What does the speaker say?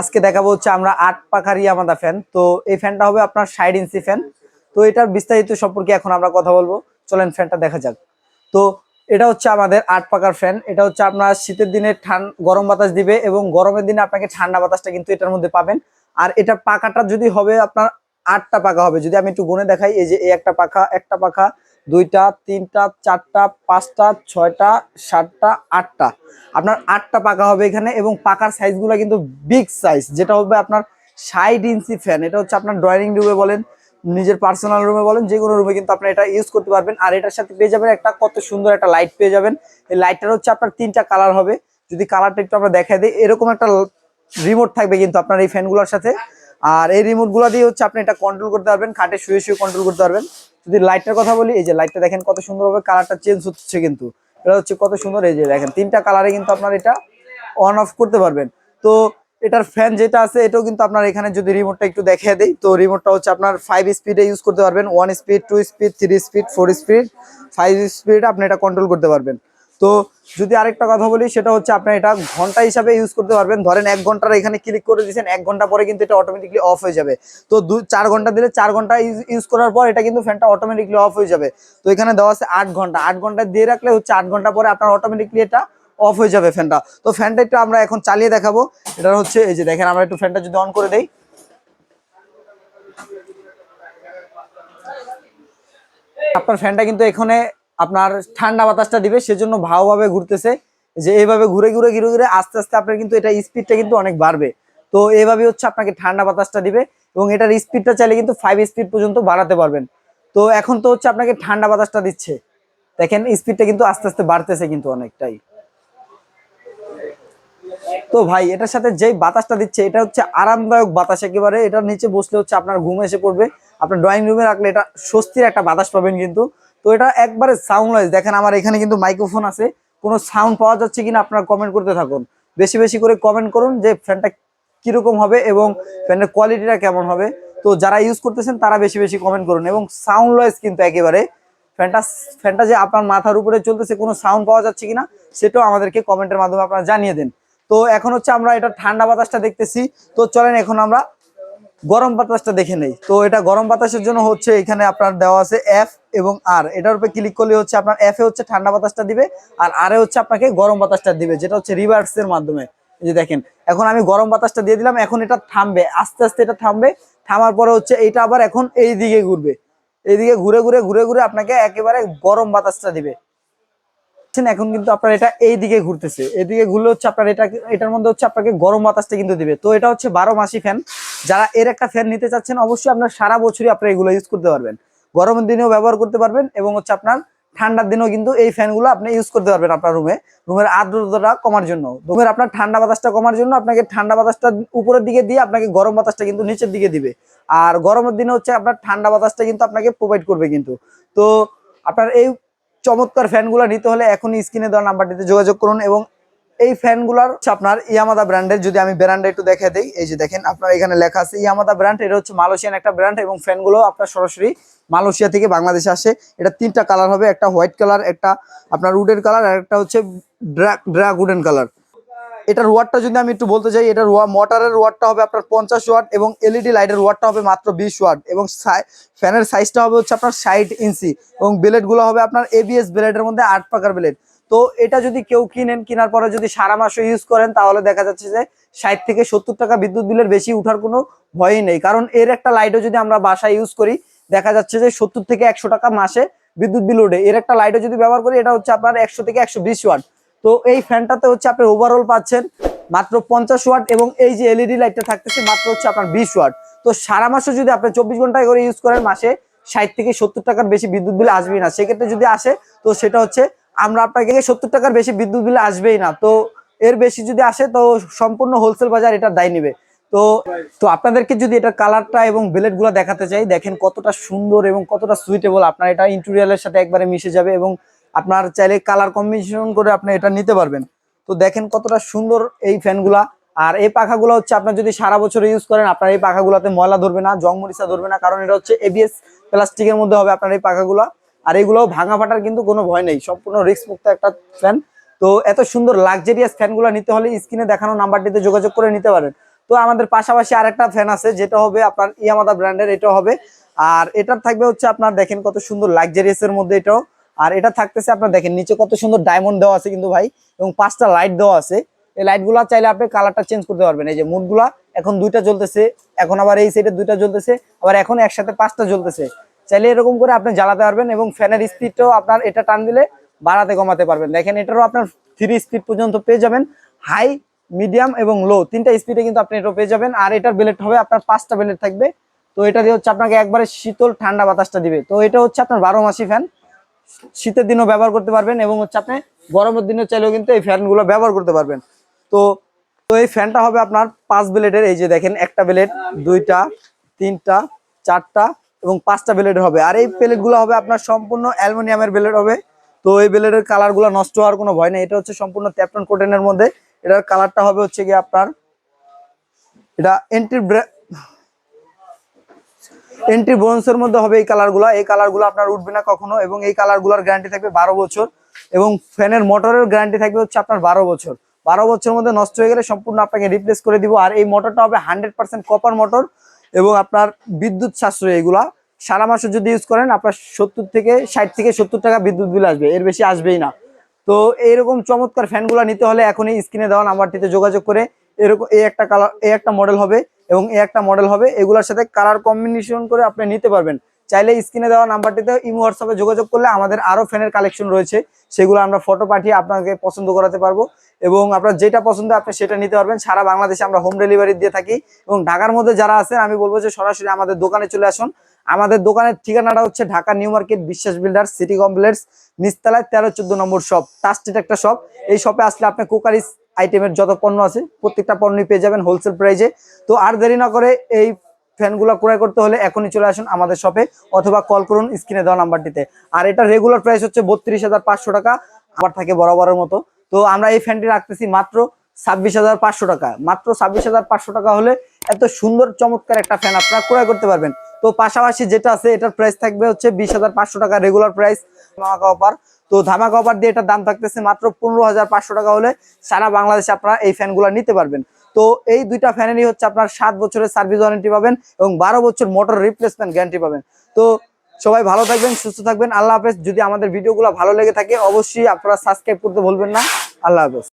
আজকে দেখাবো হচ্ছে আমরা আট পাখার ইয়ামাদা ফ্যান তো এই ফ্যানটা হবে আপনার ষাট ইঞ্চি ফ্যান তো এটার বিস্তারিত সম্পর্কে এখন আমরা কথা বলব। চলেন ফ্যানটা দেখা যাক। তো এটা হচ্ছে আমাদের আট পাকার ফ্যান এটা হচ্ছে আপনার শীতের দিনে ঠান গরম বাতাস দিবে এবং গরমের দিনে আপনাকে ঠান্ডা বাতাসটা কিন্তু এটার মধ্যে পাবেন। আর এটার পাকাটা যদি হবে আপনার আটটা পাখা হবে। যদি আমি একটু গুনে দেখাই, এই যে এই একটা পাখা একটা পাখা দুইটা, তিনটা, চারটা, পাঁচটা, ছয়টা, সাতটা, আটটা। আপনার আটটা পাকা হবে এখানে এবং পাকার সাইজগুলো কিন্তু বিগ সাইজ, যেটা হবে আপনার ষাট ইঞ্চি ফ্যান এটা হচ্ছে আপনার ড্রয়িং রুমে বলেন, নিজের পার্সোনাল রুমে বলেন, যে কোনো রুমে কিন্তু আপনি এটা ইউজ করতে পারবেন। আর এটার সাথে পেয়ে যাবেন একটা কত সুন্দর একটা লাইট পেয়ে যাবেন। এই লাইটটার হচ্ছে আপনার তিনটা কালার হবে। যদি কালারটা একটু আমরা দেখাই দিই, এরকম একটা রিমোট থাকবে কিন্তু আপনার এই ফ্যানগুলোর সাথে। আর এই রিমোটগুলো দিয়ে হচ্ছে আপনি এটা কন্ট্রোল করতে পারবেন, খাটে শুয়ে শুয়ে কন্ট্রোল করতে পারবেন। যদি লাইটটার কথা বলি, এই যে লাইটটা দেখেন কত সুন্দরভাবে কালারটা চেঞ্জ হচ্ছে কিন্তু। এটা হচ্ছে কত সুন্দর, এই যে দেখেন, তিনটা কালারে কিন্তু আপনার এটা অন অফ করতে পারবেন। তো এটার ফ্যান যেটা আছে, এটাও কিন্তু আপনার এখানে যদি রিমোটটা একটু দেখিয়ে দেই, তো রিমোটটা হচ্ছে আপনার ফাইভ স্পিডে ইউজ করতে পারবেন। One speed two speed three speed four speed five speed আপনি এটা কন্ট্রোল করতে পারবেন। তো যদি আরেকটা কথা বলি, সেটা হচ্ছে আপনি এটা ঘণ্টা হিসাবে ইউজ করতে পারবেন। ধরেন এক ঘণ্টার এখানে ক্লিক করে দিয়েছেন, এক ঘণ্টা পরে কিন্তু এটা অটোমেটিকলি অফ হয়ে যাবে। তো দু, চার ঘণ্টা দিলে চার ঘণ্টা ইউজ করার পর এটা কিন্তু ফ্যানটা অটোমেটিকলি অফ হয়ে যাবে। তো এখানে দেওয়া আছে আট ঘণ্টা। আট ঘণ্টা দিয়ে রাখলে হচ্ছে আট ঘণ্টা পরে আপনার অটোমেটিকলি এটা অফ হয়ে যাবে ফ্যানটা তো ফ্যানটা একটু আমরা এখন চালিয়ে দেখাবো। এটা হচ্ছে, এই যে দেখেন, আমরা একটু ফ্যানটা যদি অন করে দেই। আপনার ফ্যানটা কিন্তু এখানে আপনার ঠান্ডা বাতাসটা দিবে, সেজন্য ভালোভাবে ঘুরতেছে। যে এইভাবে ঘুরে ঘুরে ঘুরে ঘুরে আস্তে আস্তে আপনার কিন্তু এটা স্পিডটা কিন্তু অনেক বাড়বে। তো এইভাবে হচ্ছে আপনাকে ঠান্ডা বাতাসটা দিবে এবং এটার স্পিডটা চাইলে কিন্তু ফাইভ স্পিড পর্যন্ত বাড়াতে পারবেন। তো এখন তো হচ্ছে আপনাকে ঠান্ডা বাতাসটা দিচ্ছে। দেখেন স্পিডটা কিন্তু আস্তে আস্তে বাড়তেছে কিন্তু অনেকটাই। তো ভাই, এটার সাথে যেই বাতাসটা দিচ্ছে, এটা হচ্ছে আরামদায়ক বাতাস একেবারে। এটার নিচে বসলে হচ্ছে আপনার ঘুম এসে পড়বে। আপনার ড্রয়িং রুমে রাখলে এটা স্বস্তির একটা বাতাস পাবেন কিন্তু। তো এটা একবারে সাউন্ডলেস দেখেন আমার এখানে কিন্তু মাইক্রোফোন আছে। কোনো সাউন্ড পাওয়া যাচ্ছে কিনা আপনারা কমেন্ট করতে থাকুন। বেশি বেশি করে কমেন্ট করুন যে ফ্যানটা কীরকম হবে এবং ফ্যানের কোয়ালিটিটা কেমন হবে। তো যারা ইউজ করতেছেন, তারা বেশি বেশি কমেন্ট করুন এবং সাউন্ডলেস কিন্তু একেবারে ফ্যানটা ফ্যানটা যে আপনার মাথার উপরে চলতেছে, কোনো সাউন্ড পাওয়া যাচ্ছে কিনা, সেটাও আমাদেরকে কমেন্টের মাধ্যমে আপনারা জানিয়ে দেন। তো এখন হচ্ছে আমরা এটা ঠান্ডা বাতাসটা দেখতেছি। তো চলেন এখন আমরা গরম বাতাসটা দেখে নেই। তো এটা গরম বাতাসের জন্য হচ্ছে এখানে আপনার দেওয়া আছে এফ এবং আর এটার উপরে ক্লিক করলে হচ্ছে আপনার এফ এ হচ্ছে ঠান্ডা বাতাসটা দিবে আর আর এ হচ্ছে আপনাকে গরম বাতাসটা দিবে, যেটা হচ্ছে রিভার্স এর মাধ্যমে। যে দেখেন, এখন আমি গরম বাতাসটা দিয়ে দিলাম, এখন এটা থামবে, আস্তে আস্তে এটা থামবে, থামার পরে হচ্ছে এইটা আবার এখন এই দিকে ঘুরবে। এইদিকে ঘুরে ঘুরে ঘুরে ঘুরে আপনাকে একেবারে গরম বাতাসটা দিবে। এখন কিন্তু আপনার এটা এই দিকে ঘুরতেছে। এদিকে ঘুরলে হচ্ছে আপনার এটা, এটার মধ্যে হচ্ছে আপনাকে গরম বাতাসটা কিন্তু দিবে। তো এটা হচ্ছে বারো মাসি ফ্যান যারা এর একটা ফ্যান নিতে চাচ্ছেন, অবশ্যই আপনার সারা বছরই আপনার এগুলো ইউজ করতে পারবেন। গরমের দিনেও ব্যবহার করতে পারবেন এবং হচ্ছে আপনার ঠান্ডার দিনেও কিন্তু এই ফ্যানগুলো আপনি ইউজ করতে পারবেন আপনার রুমে রুমের আর্দ্রতাটা কমার জন্য। রুমের আপনার ঠান্ডা বাতাসটা কমার জন্য আপনাকে ঠান্ডা বাতাসটা উপরের দিকে দিয়ে আপনাকে গরম বাতাসটা কিন্তু নিচের দিকে দিবে। আর গরমের দিনে হচ্ছে আপনার ঠান্ডা বাতাসটা কিন্তু আপনাকে প্রোভাইড করবে কিন্তু। তো আপনার এই চমৎকার ফ্যানগুলো নিতে হলে এখনই স্ক্রিনে দেওয়া নাম্বারটিতে যোগাযোগ করুন এবং এই ফ্যানগুলার আপনার ইয়ামাদা ব্র্যান্ডের, যদি আমি ব্র্যান্ডে একটু দেখে দিই, এই যে দেখেন, আপনার এখানে লেখা আছে ইয়ামাদা ব্র্যান্ড, এটা হচ্ছে মালয়েশিয়ান একটা ব্র্যান্ড এবং ফ্যানগুলো আপনার সরাসরি মালয়েশিয়া থেকে বাংলাদেশে আসে। এটা তিনটা কালার হবে, একটা হোয়াইট কালার একটা আপনার উডের কালার আর একটা হচ্ছে ড্রাক ড্রাক উডেন কালার এটার ওয়াটটা যদি আমি একটু বলতে চাই, এটার ওয়া মোটরের ওয়াটটা হবে আপনার পঞ্চাশ ওয়াট এবং এলইডি লাইটের ওয়াটটা হবে মাত্র বিশ ওয়াট এবং ফ্যানের সাইজটা হবে হচ্ছে আপনার ষাট ইঞ্চি এবং ব্লেডগুলো হবে আপনার এবিএস ব্লেডের মধ্যে আট পাকার ব্লেড তো এটা যদি কেউ কিনেন, কেনার পরে যদি সারা মাসও ইউজ করেন, তাহলে দেখা যাচ্ছে যে ষাট থেকে সত্তর টাকা বিদ্যুৎ বিলের বেশি উঠার কোনো ভয়ই নেই। কারণ এর একটা লাইটও যদি আমরা বাসায় ইউজ করি, দেখা যাচ্ছে যে সত্তর থেকে একশো টাকা মাসে বিদ্যুৎ বিল ওঠে। এর একটা লাইটও যদি ব্যবহার করি, এটা হচ্ছে আপনার একশো থেকে একশো বিশ ওয়াট তো এই ফ্যানটাতে হচ্ছে আপনি ওভারঅল পাচ্ছেন মাত্র পঞ্চাশ ওয়াট এবং এই যে এলইডি লাইটটা থাকতেছে মাত্র হচ্ছে আপনার বিশ ওয়াট তো সারা মাসে যদি আপনি চব্বিশ ঘন্টায় করে ইউজ করেন, মাসে ষাট থেকে সত্তর টাকার বেশি বিদ্যুৎ বিল আসবেই না। সেক্ষেত্রে যদি আসে, তো সেটা হচ্ছে আমরা আপনাকে সত্তর টাকার বেশি বিদ্যুৎ বিল আসবেই না। তো এর বেশি যদি আসে, তো সম্পূর্ণ হোলসেল বাজার এটা দায় নিবে। তো তো আপনাদেরকে যদি এটা কালারটা এবং ব্লেডগুলো দেখাতে চাই, দেখেন কতটা সুন্দর এবং কতটা সুইটেবল আপনার এটা ইন্টেরিয়ালের সাথে একবারে মিশে যাবে এবং আপনার চাইলে কালার কম্বিনেশন করে আপনি এটা নিতে পারবেন। তো দেখেন কতটা সুন্দর এই ফ্যানগুলা আর এই পাখাগুলো হচ্ছে আপনার যদি সারা বছর ইউজ করেন, আপনার এই পাখাগুলোতে ময়লা ধরবে না, জং মরিচা ধরবে না, কারণ এটা হচ্ছে এবিএস প্লাস্টিকের মধ্যে হবে আপনার এই পাখাগুলো। আর এগুলো ভাঙা ফাটার কিন্তু কোনো ভয় নেই, সম্পূর্ণ রিস্ক মুক্ত একটা ফ্যান তো এত সুন্দর লাক্সারিয়াস ফ্যানগুলো নিতে হলে স্ক্রিনে দেখানো নাম্বারটিতে যোগাযোগ করে নিতে পারেন। তো আমাদের পাশাপাশি আরেকটা ফ্যান আছে, যেটা হবে আপনার ইয়ামাদা ব্র্যান্ডের এটা হবে। আর এটার থাকবে হচ্ছে আপনার, দেখেন কত সুন্দর লাক্সারিয়াস এর মধ্যে এটাও। আর এটা থাকতেছে আপনার, দেখেন নিচে কত সুন্দর ডায়মন্ড দেওয়া আছে কিন্তু ভাই, এবং পাঁচটা লাইট দেওয়া আছে। এই লাইটগুলো চাইলে আপনি কালারটা চেঞ্জ করতে পারবেন। এই যে মুডগুলা এখন দুইটা জ্বলতেছে, এখন আবার এই সাইডে দুইটা জ্বলতেছে, আবার এখন একসাথে পাঁচটা জ্বলতেছে। চাইলে এরকম করে আপনি জ্বালাতে পারবেন এবং ফ্যানের স্পিডটাও আপনার এটা টান দিলে বাড়াতে কমাতে পারবেন। দেখেন, এটারও আপনার থ্রি স্পিড পর্যন্ত পেয়ে যাবেন। হাই মিডিয়াম এবং লো তিনটা স্পিডে কিন্তু আপনি এটা পেয়ে যাবেন। আর এটার বেলেট হবে আপনার পাঁচটা বেলেট থাকবে। তো এটা দিয়ে হচ্ছে আপনাকে একবারে শীতল ঠান্ডা বাতাসটা দিবে। তো এটা হচ্ছে আপনার বারো মাসি ফ্যান শীতের দিনও ব্যবহার করতে পারবেন এবং হচ্ছে আপনি গরমের দিনে চাইলেও কিন্তু এই ফ্যানগুলো ব্যবহার করতে পারবেন। তো তো এই ফ্যানটা হবে আপনার পাঁচ ব্লেডের এই যে দেখেন, একটা ব্লেড দুইটা, তিনটা, চারটা এবং পাঁচটা ব্লেড হবে। আর এই প্লেটগুলো হবে আপনার সম্পূর্ণ অ্যালুমিনিয়ামের ব্লেড হবে। তো এই ব্লেডের কালারগুলো নষ্ট হওয়ার কোনো ভয় নেই। এটা হচ্ছে সম্পূর্ণ ট্যাপটন কোটেনের মধ্যে। এটার কালারটা হবে হচ্ছে গিয়ে আপনার, এটা এন্টি এন্টি ব্রোন্সের মধ্যে হবে এই কালারগুলো। এই কালারগুলো আপনার উঠবে না কখনো এবং এই কালারগুলোর গ্যারান্টি থাকবে বারো বছর এবং ফ্যানের মোটরের গ্যারান্টি থাকবে হচ্ছে আপনার বারো বছর। বারো বছরের মধ্যে নষ্ট হয়ে গেলে সম্পূর্ণ আপনাকে রিপ্লেস করে দিব। আর এই মোটরটা হবে হান্ড্রেড পার্সেন্ট কপার মোটর এবং আপনার বিদ্যুৎ সাশ্রয় এগুলা সারা মাসে যদি ইউজ করেন, আপনার সত্তর থেকে ষাট থেকে সত্তর টাকা বিদ্যুৎ বিল আসবে, এর বেশি আসবেই না। তো এইরকম চমৎকার ফ্যানগুলো নিতে হলে এখনই স্ক্রিনে দেওয়া নাম্বারটিতে যোগাযোগ করে এরকম এই একটা কালার এই একটা মডেল হবে এবং এই একটা মডেল হবে, এগুলোর সাথে কালার কম্বিনেশন করে আপনি নিতে পারবেন। চাইলে স্ক্রিনে দেওয়া নাম্বারটিতে ইমো হোয়াটসঅ্যাপে যোগাযোগ করলে আমাদের আরও ফ্যানের কালেকশন রয়েছে, সেগুলো আমরা ফটো পাঠিয়ে আপনাকে পছন্দ করাতে পারব। এবং আপনার যেটা পছন্দ আপনি সেটা নিতে পারবেন। সারা বাংলাদেশে আমরা হোম ডেলিভারি দিয়ে থাকি এবং ঢাকার মধ্যে যারা আছেন, আমি বলব যে সরাসরি আমাদের দোকানে চলে আসুন। আমাদের দোকানের ঠিকানাটা হচ্ছে Dhaka new market Biswas builder city complex, নিচতলায় তেরো চোদ্দ নম্বর শপ টাস্টেড একটা শপ। এই শপে আসলে আপনি কুকারিস আইটেমের যত পণ্য আছে, প্রত্যেকটা পণ্যই পেয়ে যাবেন হোলসেল প্রাইজে তো আর দেরি না করে এই ফ্যানগুলো ক্রয় করতে হলে এখনই চলে আসুন আমাদের শপে অথবা কল করুন স্ক্রিনে দেওয়া নাম্বারটিতে। আর এটা রেগুলার প্রাইস হচ্ছে বত্রিশ হাজার পাঁচশো টাকা, আবার থাকে বরাবরের মতো। তো আমরা এই ফ্যানটি রাখতেছি মাত্র ছাব্বিশ হাজার পাঁচশো টাকা। মাত্র ছাব্বিশ হাজার পাঁচশো টাকা হলে এত সুন্দর, চমৎকার একটা ফ্যান আপনারা ক্রয় করতে পারবেন। তো পাশাপাশি যেটা আছে, এটার প্রাইস থাকবে হচ্ছে বিশ হাজার পাঁচশো টাকা রেগুলার প্রাইস ধামাকা অফার তো ধামাকা অফার দিয়ে এটার দাম থাকতেছে মাত্র পনেরো হাজার পাঁচশো টাকা হলে সারা বাংলাদেশে আপনারা এই ফ্যানগুলো নিতে পারবেন। তো এই দুইটা ফ্যানেরই হচ্ছে আপনার সাত বছরের সার্ভিস ওয়ারেন্টি পাবেন এবং বারো বছর মোটর রিপ্লেসমেন্ট গ্যারান্টি পাবেন। তো সবাই ভালো থাকবেন, সুস্থ থাকবেন। আল্লাহ হাফেজ। যদি আমাদের ভিডিওগুলো ভালো লেগে থাকে, অবশ্যই আপনারা সাবস্ক্রাইব করতে ভুলবেন না। আল্লাহ হাফেজ।